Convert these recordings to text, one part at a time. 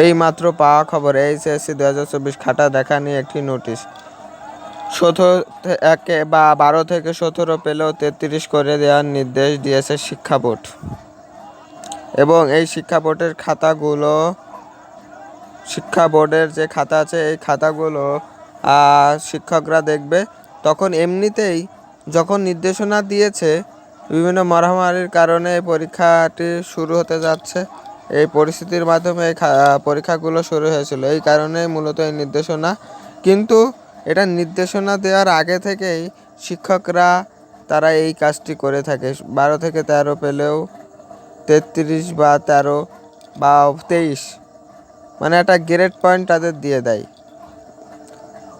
এই মাত্র পাওয়া খবর, এইচএসসি দু হাজার চব্বিশ খাতা দেখা নিয়ে একটি নোটিশ। সতেরো একে বা বারো থেকে সতেরো পেলেও তেত্রিশ করে দেওয়ার নির্দেশ দিয়েছে শিক্ষা বোর্ড। এবং এই শিক্ষা বোর্ডের খাতাগুলো, শিক্ষা বোর্ডের যে খাতা আছে, এই খাতাগুলো শিক্ষকরা দেখবে। তখন এমনিতেই যখন নির্দেশনা দিয়েছে, বিভিন্ন মারামারির কারণে পরীক্ষাটি শুরু হতে যাচ্ছে। এই পরিস্থিতির মাধ্যমে পরীক্ষাগুলো শুরু হয়েছিল। এই কারণেই মূলত এই নির্দেশনা। কিন্তু এটা নির্দেশনা দেওয়ার আগে থেকেই শিক্ষকরা তারা এই কাজটি করে থাকে। বারো থেকে তেরো পেলেও তেত্রিশ বা তেরো বা তেইশ মানে একটা গ্রেড পয়েন্ট তাদের দিয়ে দেয়।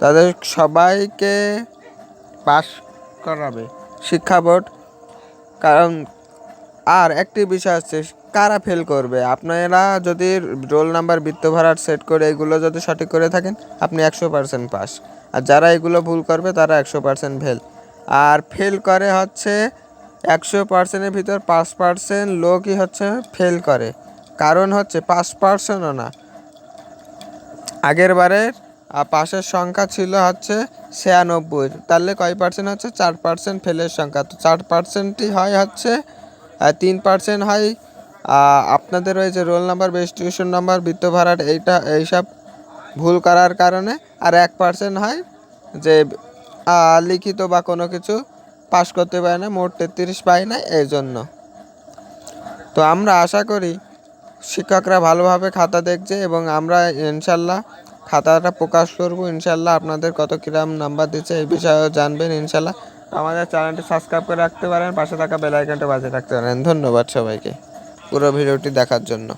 তাদের সবাইকে পাস করাবে শিক্ষা বোর্ড। কারণ আর একটি বিষয় আছে কারা ফেল করবে? আপনারা যদি রোল নাম্বার বৃত্ত ভাড়ার সেট করে এগুলো যদি সঠিক করে থাকেন আপনি একশো পার্সেন্ট পাস আর যারা এগুলো ভুল করবে তারা একশো পার্সেন্ট ফেল আর ফেল করে হচ্ছে একশো পার্সেন্টের ভিতর পাঁচ পার্সেন্ট লোকই হচ্ছে ফেল করে। কারণ হচ্ছে পাঁচ পার্সেন্টও না। আগের বারের আহ, পাশের সংখ্যা ছিল হচ্ছে ছিয়ানব্বই। তাহলে কয় পার্সেন্ট হচ্ছে? চার পার্সেন্ট ফেলের সংখ্যা। তো চার পার্সেন্টই হয় হচ্ছে তিন পার্সেন্ট হয় আপনাদের ওই যে রোল নাম্বার, রেজিস্ট্রেশন নাম্বার, বৃত্ত ভাড়ার এইটা, এইসব ভুল করার কারণে আর এক পার্সেন্ট হয় যে লিখিত বা কোনো কিছু পাস করতে পারে না, মোট তেত্রিশ পায় না, এই জন্য। তো আমরা আশা করি শিক্ষকরা ভালোভাবে খাতা দেখছে এবং আমরা ইনশাল্লাহ খাতাটা প্রকাশ করব। ইনশাল্লাহ আপনাদের কত কিরাম নাম্বার দিচ্ছে এই বিষয়েও জানবেন ইনশাল্লাহ। আমাদের চ্যানেলটি সাবস্ক্রাইব করে রাখতে পারেন, পাশে থাকা বেল আইকনটা বাজিয়ে রাখতে পারেন। ধন্যবাদ সবাইকে। পুরো ভিডিওটি দেখার জন্য।